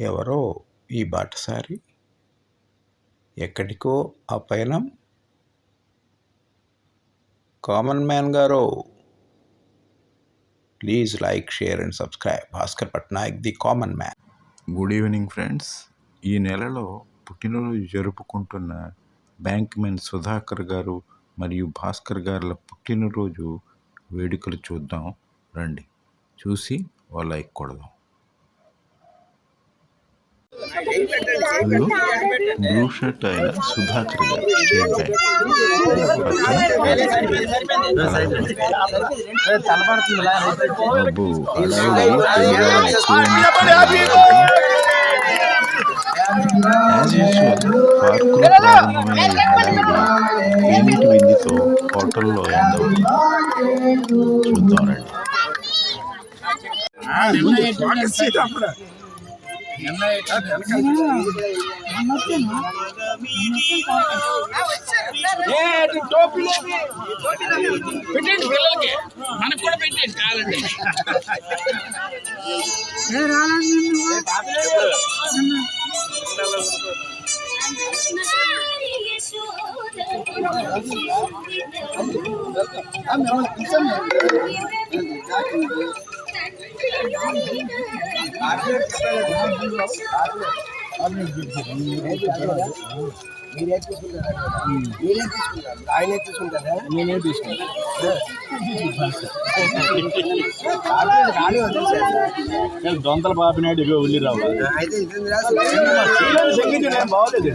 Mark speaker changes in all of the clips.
Speaker 1: ఎవరో ఈ బాటసారి ఎక్కడికో ఆ పయనం. కామన్ మ్యాన్ గారు please like share and subscribe. Bhaskar Patnaik the common man. Good evening friends. ఈ నెలలో పుట్టినరోజు జరుపుకుంటున్న బ్యాంక్ మ్యాన్ సుధాకర్ గారు మరియు భాస్కర్ గారుల పుట్టినరోజు వేడుకలు చూద్దాం. రండి. చూసి ఓ లైక్ కొడదాం. బ్లూ షర్ట్ అయిన సుధాకర్ గారు స్టేట్ బ్యాంక్ అబ్బో హడావిడి యాజ్ యూజువల్ పార్కులో ప్రారంభమైన హడావిడి ఏమిటి విందుతో హోటల్లో ఎండ్ అవుతుంది చూద్దాం రండి
Speaker 2: పెట్టండి పిల్లలకి మనకు కూడా పెట్టండి కావాలండి
Speaker 3: ఆయన తీసుకుంటారా
Speaker 4: నేనే తీసుకున్నా దొంతల బాపినాయుడు ఇగో ఉల్లి రావు
Speaker 3: అయితే
Speaker 4: సంగీతం బాగోలేదు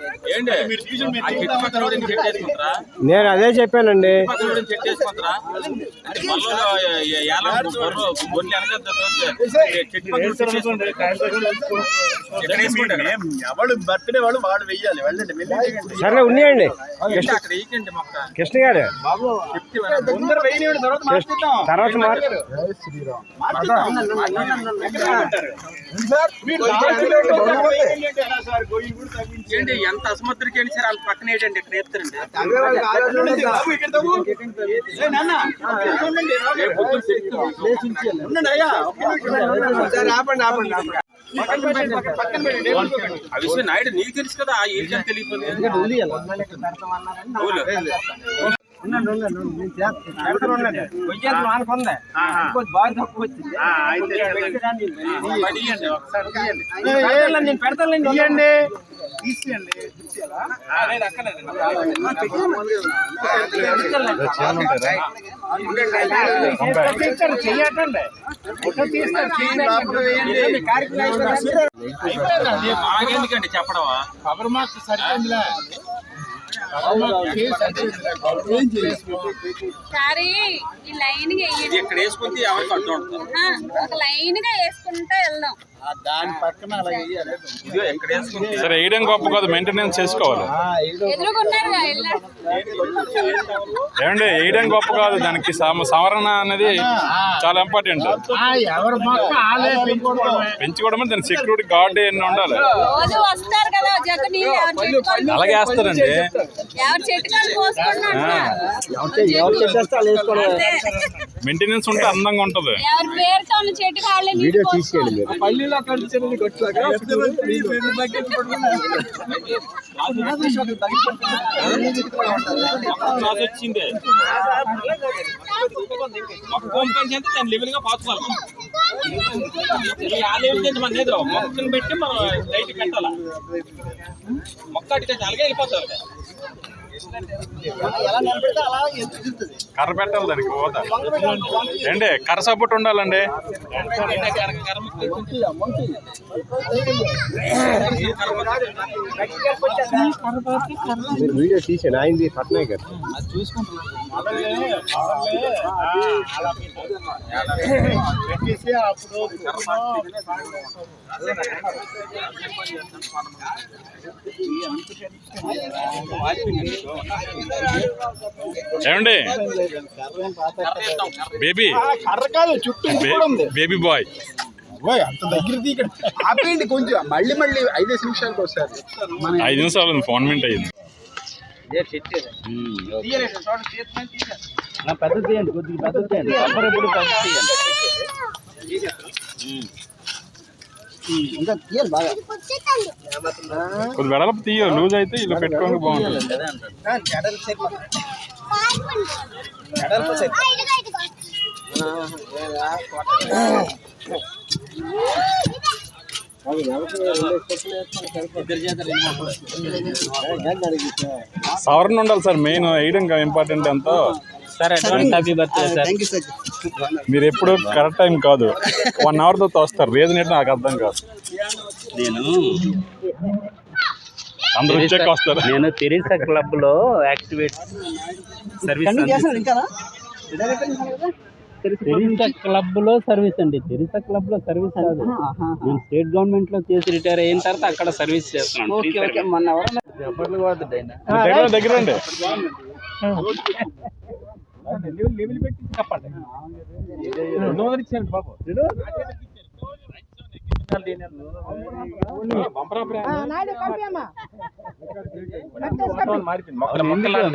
Speaker 4: నేను అదే చెప్పానండి. ఎవడు బర్త్డే వాడు వాడు వెయ్యాలి. వెళ్ళండి
Speaker 5: సరే ఉన్నాయండి. కృష్ణ గారు.
Speaker 4: తర్వాత
Speaker 2: ఏంటి? ఎంత అసమర్థరికి ఏంటి సార్ వాళ్ళ పక్కన ఏంటండి ఇక్కడ వేస్తారండి.
Speaker 3: ఆపండి ఆపండి ఆపండి
Speaker 2: ఆ విషయం నాయుడు నీకు తెలుసు కదా ఆ తెలియపోయింది
Speaker 4: పెడతానండి ఇవ్వండి చెయ్యటండి
Speaker 2: మాకెందుకండి చెప్పడమా
Speaker 4: కబర్ మార్క్స్ సరిపోయిందిలే
Speaker 6: సారీ ఈ
Speaker 2: లైన్గా ఇక్కడ వేసుకుంటే
Speaker 6: ఒక లైన్గా వేసుకుంటా వెళ్దాం.
Speaker 4: దాని పక్కన అలా
Speaker 7: సరే వేయడం గొప్ప కాదు మెయింటెనెన్స్ చేసుకోవాలి. ఏమండి వేయడం గొప్ప కాదు దానికి సమ- సవరణ అనేది చాలా ఇంపార్టెంట్ పెంచుకోవడం దాని సెక్యూరిటీ గార్డ్ ఎన్ని ఉండాలి?
Speaker 6: రోజు వస్తారు కదా జగని ఎవరి చెట్టుకాలు
Speaker 7: అలాగే వేస్తారండి
Speaker 6: ఎవరి
Speaker 7: మెయింటెనెన్స్ ఉంటే అందంగా ఉంటది.
Speaker 6: ఎవరి పేరుతో ఉన్న చెట్టు కాళ్ళని
Speaker 5: వీడియో తీసుకెళ్ళి
Speaker 4: పల్లీలో
Speaker 2: వచ్చింది దాని లెవెల్గా పాతుకోవాలి. ఆ లెవెల్ నుంచి మన ఏదో మొక్కను పెట్టి మనం లైట్ పెట్టాలా మొక్క అడిగితే అలాగే వెళ్ళిపోతారు.
Speaker 7: కర్ర పెట్టాలి దానికి పోతా ఏండి కర్ర సపోర్ట్ ఉండాలండి.
Speaker 5: మీరు వీడియో తీసాను ఆయనది పట్నాయక్ గారు.
Speaker 4: పెట్టేసి అప్పుడు
Speaker 7: ఏమండి? బేబీ. Baby
Speaker 4: boy. అంత దగ్గర ఇక్కడ ఆపేయండి కొంచెం. మళ్ళీ మళ్ళీ ఐదేసి నిమిషాలకు వస్తారు మన
Speaker 7: ఐదు నిమిషాలు ఫోన్ మినిట్ అయ్యింది.
Speaker 2: పెద్ద తీయండి కొద్దిగా పెద్ద తీయండి. రబ్బర్ ఎప్పుడు పెద్ద తీయండి.
Speaker 3: ఇంకా తీయాలి బాగా.
Speaker 7: కొద్ది వెడలపు తీయ లూజ్ అయితే ఇలా పెట్టుకోవడానికి బాగుంటుంది. సవరణ ఉండాలి సార్ మెయిన్ వేయడం ఇంపార్టెంట్ ఎంతో
Speaker 2: sir advance
Speaker 3: happy birthday sir
Speaker 7: మీరు ఎప్పుడు కరెక్ట్ టైం కాదు. వన్ అవర్తో తోస్తారు. రీజన్ ఏంటో నాకు అర్థం కాదు.
Speaker 2: నేను నేను తెరీసా క్లబ్లో యాక్టివేట్ సర్వీస్
Speaker 3: చేస్తాను ఇంకా
Speaker 2: తెరీసా క్లబ్లో సర్వీస్ అండి తెరీసా క్లబ్లో సర్వీస్ కాదు నేను స్టేట్ గవర్నమెంట్లో చేసి రిటైర్ అయిన తర్వాత అక్కడ సర్వీస్ చేస్తున్నాను
Speaker 3: ఓకే ఓకే మొన్న ఎవరన్నా
Speaker 7: దగ్గర అండి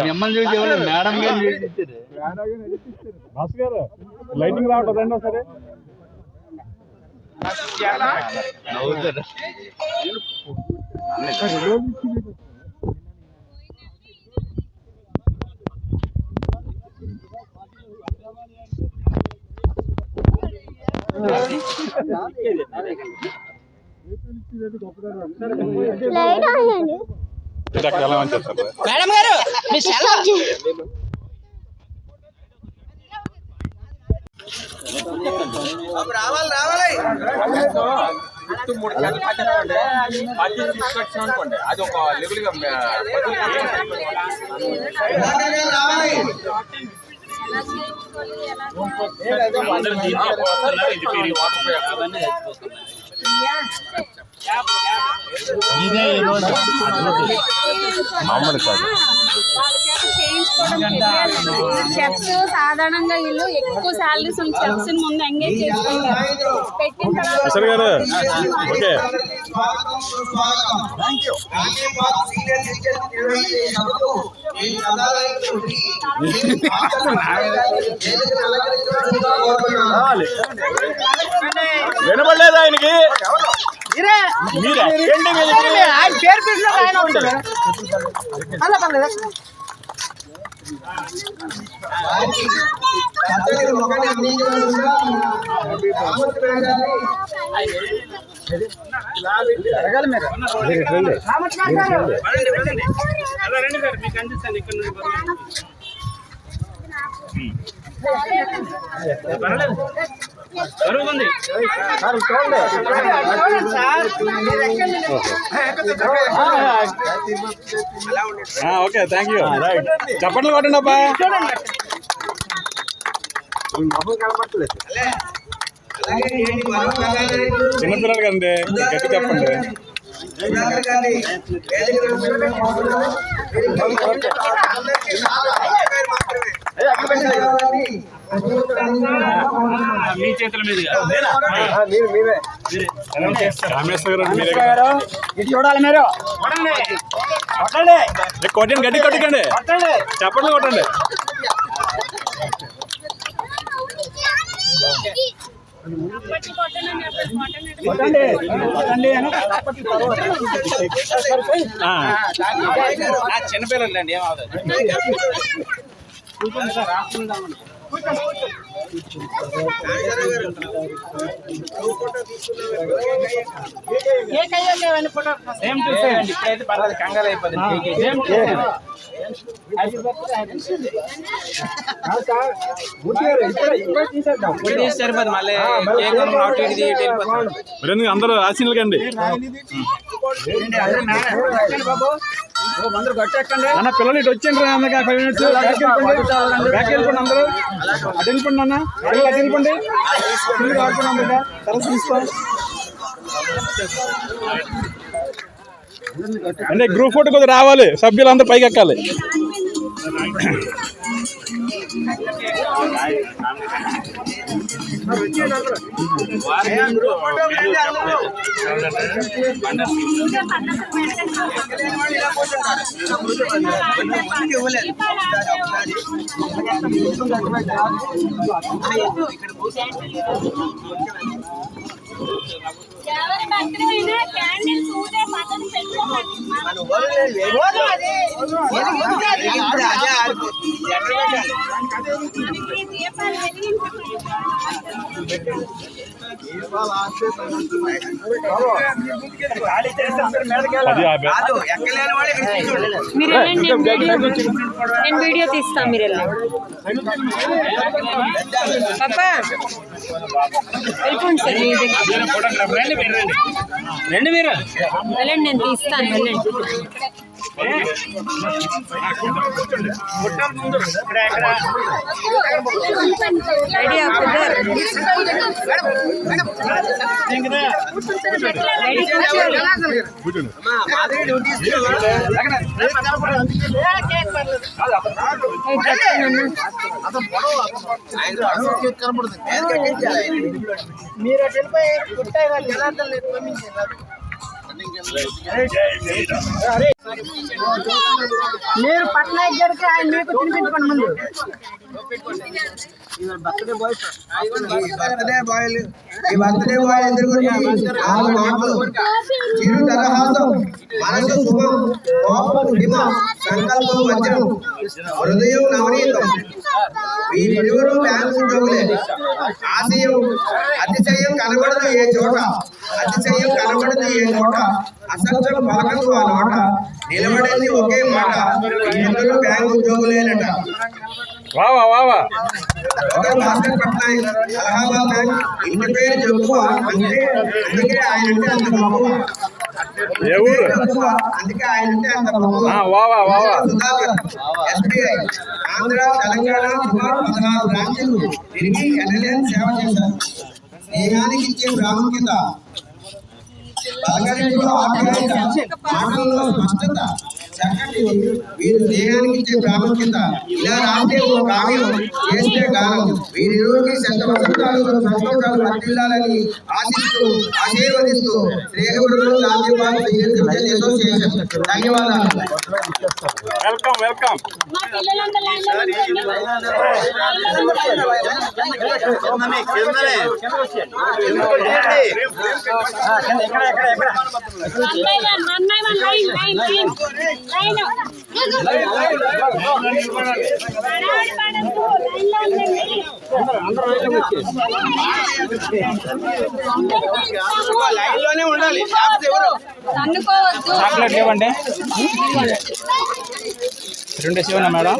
Speaker 2: మిమ్మల్ని చూసి మేడం గారు
Speaker 7: లైటింగ్ రావట్లేదండి ఒకసారి. ఇది
Speaker 3: మేడం గారు మీ రావాలి రావాలి
Speaker 2: మూడు గంటలు తీసుకొచ్చాం అనుకోండి అది ఒక లెవెల్గా
Speaker 3: రావాలి
Speaker 2: అందరూ దీంట్లో పోతున్నారు ఇది పెరిగి వాటర్ అవన్నీ
Speaker 7: మామూలు కాదు.
Speaker 6: చెఫ్స్ సాధారణంగా వీళ్ళు ఎక్కువ సాలరీస్ ఉన్న చెఫ్స్ ముందు ఎంగేజ్ చేసుకుంటారు పెట్టిన తర్వాత
Speaker 7: వినపడలేదు ఆయనకి?
Speaker 3: ఆయన పేరు పెట్టిన ఆయన ఉంటాడు. అలా పర్లేదు?
Speaker 2: రండి సార్ మీకు అందిస్తాను ఇక్కడ నుండి
Speaker 7: జరుగుతుంది ఓకే థ్యాంక్ యూ చప్పట్లు కొట్టండి అబ్బా. చిన్నపిల్లలు కదండి గట్టి చెప్పండి.
Speaker 2: మీ చేతుల మీదుగా.
Speaker 3: ఇటు చూడాలి మీరు.
Speaker 7: ఏ, కొట్టండి గట్టి కొట్టకండి చెప్పండి కొట్టండి.
Speaker 6: కొట్టండి. కొట్టండి.
Speaker 2: చిన్నపిల్లలు అండి ఏమవుతుంది సేమ్ టు సేమ్ ఇప్పుడైతే పర్లేదు కంగారు అయిపోతుంది సేమ్ టు సేమ్ మళ్ళీ
Speaker 7: అందరూ ఆశీనులకండి అన్న పిల్లలు ఇటు వచ్చేయండి రా ఫైవ్ మినిట్స్ బ్యాక్ వెళ్ళిపోండి. బ్యాక్ వెళ్ళిపోండి అందరూ. అటు వెళ్ళిపోండి అన్న పిల్లలు అటు వెళ్ళిపోండి. పిల్లలు ఆడుకోండి తీసుకో అంటే గ్రూప్ ఫోటో కొద్దిగా రావాలి సభ్యులు అందరూ పైకి ఎక్కాలి.
Speaker 6: ఎవరి బర్త్డే అయినా క్యాండిల్స్ ఊదే పద్ధతి పెట్టుకోకండి దీపాలు వెలిగించుకుంటాం
Speaker 8: మీరు వెళ్ళండి నేను వీడియో నేను వీడియో తీస్తాను మీరు వెళ్ళండి. పాపా వెళ్ళిపోండి సార్ మీ దగ్గర.
Speaker 2: రెండు మీరు
Speaker 8: వెళ్ళండి నేను తీస్తాను వెళ్ళండి. రెడీ అవుతుందా రెడీ కూర్చోండి
Speaker 3: మీరు అటు వెళ్ళిపోయి గుట్టాయి వాళ్ళు జనార్దన్ పంపించారు మీరు పట్నాయక్ గారికి ఆయన మీకు తినిపించుకోండి ముందు బర్త్డే బాయ్ బర్త్డే ఈ బర్త్డే బాయ్ ఎదురు నాలుగు మాటలు. చిరు తరహాసం మనసు శుభం. కోపం హిమం సంకల్పం వజ్రం. హృదయం నవనీతం. వీరిరువురు బ్యాంకు ఉద్యోగులే ఆశయం. అతిశయం కనబడదు ఏ చోట. అతిశయం కనబడదు ఏ చోట. అసత్యం పలకదు ఆ నోట. నిలబడేది ఒకే మాట. ఇద్దరు బ్యాంకు ఉద్యోగులేనట
Speaker 2: వావా వావా
Speaker 3: డాక్టర్ భాస్కర్ అలహాబాద్ బ్యాంక్ ఇంటి పేరు చెప్పుకో అంటే అందుకే ఆయన అంటే అంత గొప్ప అందుకే ఆయన అంటే అంత
Speaker 2: వావా వావా
Speaker 3: ఎస్బీఐ ఆంధ్ర తెలంగాణ సుమారు పదహారు బ్రాంచీలు తిరిగి ఎన్ఎల్ఎన్ సేవ చేశారు. స్నేహానికి ఇచ్చే ప్రాముఖ్యత పలకరింపులో ఆప్యాయత మాటల్లో స్పష్టత చక్కటి వీరి స్నేహానికి ఇచ్చే ప్రాముఖ్యత. ఇలా రాస్తే ఓ కావ్యం చేస్తే గానం వీరిరువురికి శత వసంతాలు సంతోషాలు వర్తిల్లాలని ఆశిస్తూ ఆశీర్వదిస్తూ స్నేహముడు రాజ్యపాలు అసోసియేషన్ ధన్యవాదాలు.
Speaker 6: Welcome welcome. One by one line line line. Line.
Speaker 3: లైన్లోనే ఉండాలి లేకపోతే
Speaker 2: చాక్లెట్ ఇవ్వండి రెండు ఉన్నా మేడం?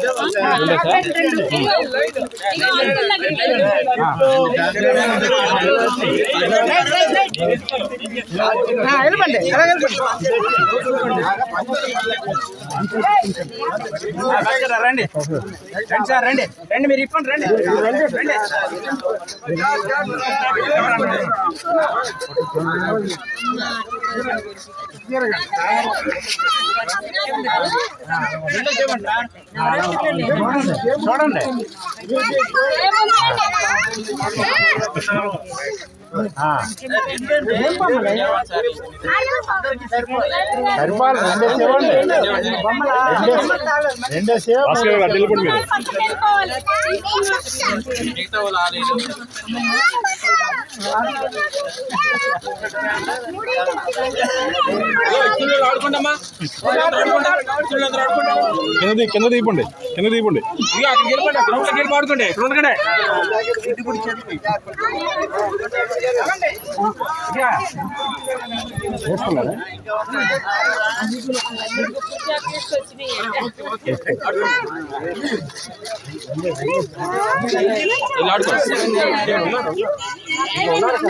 Speaker 2: రండి రండి సార్ రండి రండి మీరు ఇప్పండి రండి రండి. చూడండి.
Speaker 6: సరిపోవాలి
Speaker 5: రెండే సేవ
Speaker 2: ఆడుకుంటామా
Speaker 7: కింద కింద తీపండి కింద
Speaker 2: వెళ్ళి ఆడుకోండి ఇక్కడ ఉండకండి. వెళ్ళి ఆడుకోండి ఉన్నాడు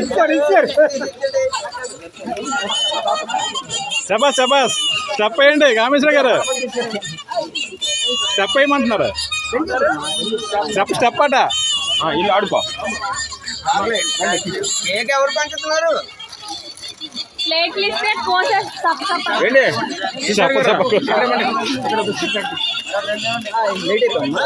Speaker 2: సార్, ఇవ్వండి.
Speaker 7: శబాస్ శబాస్ స్టెప్ వేయండి కామేశ్వర గారు. స్టెప్ వేయమంటున్నారు. స్టెప్ స్టెప్ అట.
Speaker 2: ఆ, ఇల్లు ఆడుకో.
Speaker 3: కేక్ ఎవరు పంచుతున్నారు
Speaker 6: ప్లేట్లు ఇస్తే కోసేసి తప్ప తప్ప
Speaker 2: రండి
Speaker 7: చెప్ప చెప్ప
Speaker 3: లేట్ అయిపోయిందా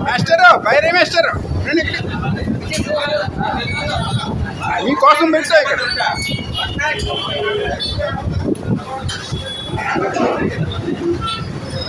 Speaker 4: మాస్టర్ బైరే మాస్టర్ రండి ఇక్కడ. మీకోసం పెట్టా ఇక్కడ
Speaker 3: ఏంటి బస్